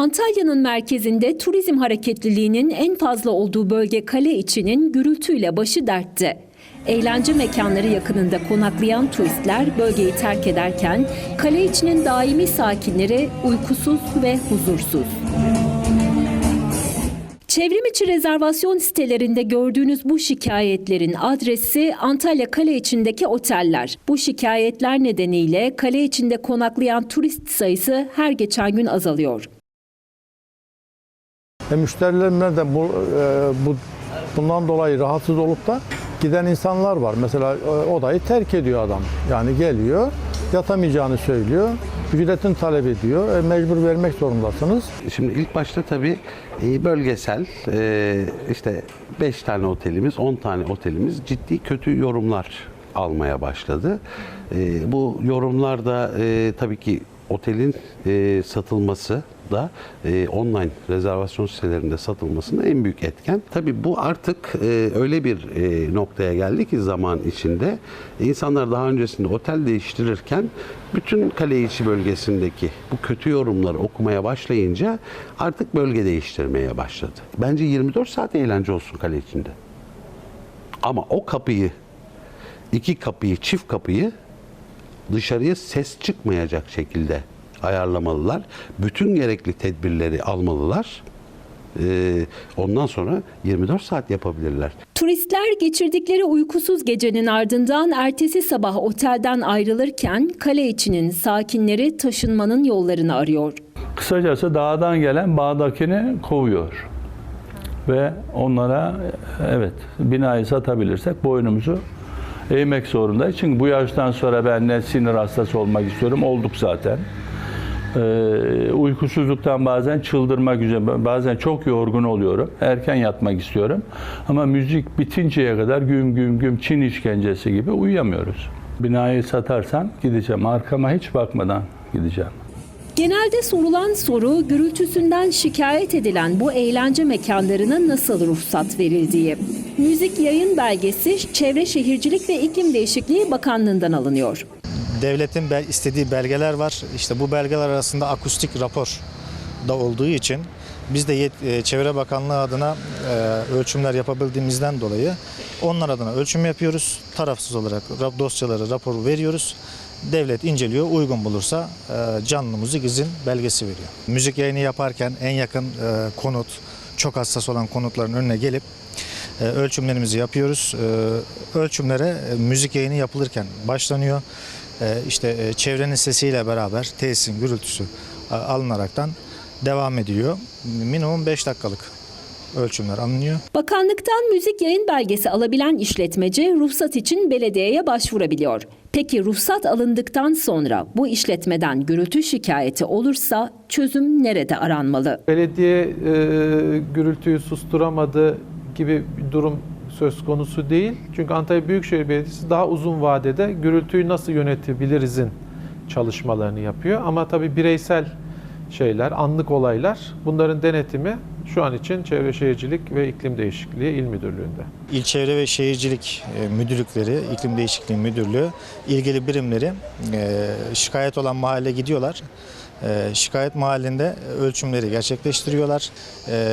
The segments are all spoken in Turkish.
Antalya'nın merkezinde turizm hareketliliğinin en fazla olduğu bölge kale içinin gürültüyle başı dertte. Eğlence mekanları yakınında konaklayan turistler bölgeyi terk ederken kale içinin daimi sakinleri uykusuz ve huzursuz. Çevrim içi rezervasyon sitelerinde gördüğünüz bu şikayetlerin adresi Antalya Kale içindeki oteller. Bu şikayetler nedeniyle kale içinde konaklayan turist sayısı her geçen gün azalıyor. E, müşterilerimler de bu, e, bu bundan dolayı rahatsız olup da giden insanlar var. Mesela e, odayı terk ediyor adam. Yani geliyor, yatamayacağını söylüyor, ücretini talep ediyor. E, mecbur vermek zorundasınız. Şimdi ilk başta tabii e, bölgesel e, işte 5 tane otelimiz, 10 tane otelimiz ciddi kötü yorumlar almaya başladı. E, Bu yorumlar da e, tabii ki otelin e, satılması da e, online rezervasyon sitelerinde satılmasında en büyük etken. Tabii bu artık e, öyle bir e, noktaya geldi ki zaman içinde insanlar daha öncesinde otel değiştirirken bütün kale içi bölgesindeki bu kötü yorumları okumaya başlayınca artık bölge değiştirmeye başladı. Bence 24 saat eğlence olsun kale içinde. Ama o kapıyı, iki kapıyı, çift kapıyı dışarıya ses çıkmayacak şekilde ayarlamalılar. Bütün gerekli tedbirleri almalılar. Ee, ondan sonra 24 saat yapabilirler. Turistler geçirdikleri uykusuz gecenin ardından ertesi sabah otelden ayrılırken kale içinin sakinleri taşınmanın yollarını arıyor. Kısacası dağdan gelen bağdakini kovuyor. Ve onlara evet binayı satabilirsek boynumuzu eğmek zorundayız. Çünkü bu yaştan sonra ben ne sinir hastası olmak istiyorum. Olduk zaten. Ee, uykusuzluktan bazen çıldırmak üzere, bazen çok yorgun oluyorum. Erken yatmak istiyorum. Ama müzik bitinceye kadar güm güm güm Çin işkencesi gibi uyuyamıyoruz. Binayı satarsam gideceğim. Arkama hiç bakmadan gideceğim. Genelde sorulan soru gürültüsünden şikayet edilen bu eğlence mekanlarına nasıl ruhsat verildiği. Müzik yayın belgesi Çevre Şehircilik ve İklim Değişikliği Bakanlığı'ndan alınıyor. devletin istediği belgeler var. İşte bu belgeler arasında akustik rapor da olduğu için biz de e, Çevre Bakanlığı adına e, ölçümler yapabildiğimizden dolayı onlar adına ölçüm yapıyoruz. Tarafsız olarak dosyaları, raporu veriyoruz. Devlet inceliyor, uygun bulursa e, canlı müzik izin belgesi veriyor. Müzik yayını yaparken en yakın e, konut, çok hassas olan konutların önüne gelip e, ölçümlerimizi yapıyoruz. E, Ölçümlere e, müzik yayını yapılırken başlanıyor. E, İşte e, çevrenin sesiyle beraber tesisin gürültüsü e, alınaraktan devam ediliyor. Minimum 5 dakikalık ölçümler alınıyor. Bakanlıktan müzik yayın belgesi alabilen işletmeci ruhsat için belediyeye başvurabiliyor. Peki ruhsat alındıktan sonra bu işletmeden gürültü şikayeti olursa çözüm nerede aranmalı? belediye e, gürültüyü susturamadı gibi bir durum söz konusu değil. Çünkü Antalya Büyükşehir Belediyesi daha uzun vadede gürültüyü nasıl yönetebilirizin çalışmalarını yapıyor. Ama tabii bireysel şeyler, anlık olaylar bunların denetimi şu an için Çevre Şehircilik ve İklim Değişikliği İl Müdürlüğü'nde. İl Çevre ve Şehircilik e, Müdürlükleri, İklim Değişikliği Müdürlüğü ilgili birimleri e, şikayet olan mahalle gidiyorlar. E, Şikayet mahallinde ölçümleri gerçekleştiriyorlar.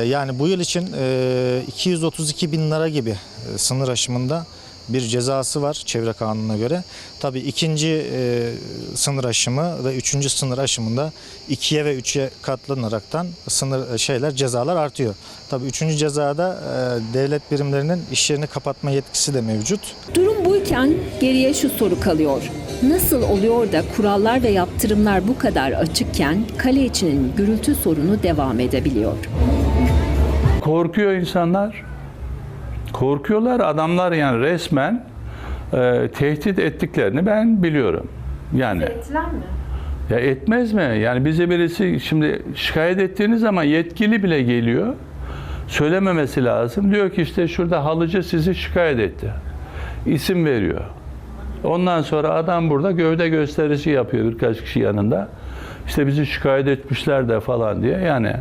Yani bu yıl için e, 232 bin lira gibi sınır aşımında bir cezası var çevre kanununa göre. Tabii ikinci e, sınır aşımı ve üçüncü sınır aşımında ikiye ve üçe katlanaraktan sınır e, şeyler cezalar artıyor. Tabii üçüncü cezada e, devlet birimlerinin iş yerini kapatma yetkisi de mevcut. Durum buyken geriye şu soru kalıyor. Nasıl oluyor da kurallar ve yaptırımlar bu kadar açıkken kale içinin gürültü sorunu devam edebiliyor? Korkuyor insanlar. Korkuyorlar adamlar yani resmen e, tehdit ettiklerini ben biliyorum. Yani Ettiler mi? ya etmez mi? Yani bize birisi şimdi şikayet ettiğiniz zaman yetkili bile geliyor. Söylememesi lazım. Diyor ki işte şurada halıcı sizi şikayet etti. İsim veriyor. Ondan sonra adam burada gövde gösterisi yapıyor birkaç kişi yanında. İşte bizi şikayet etmişler de falan diye. Yani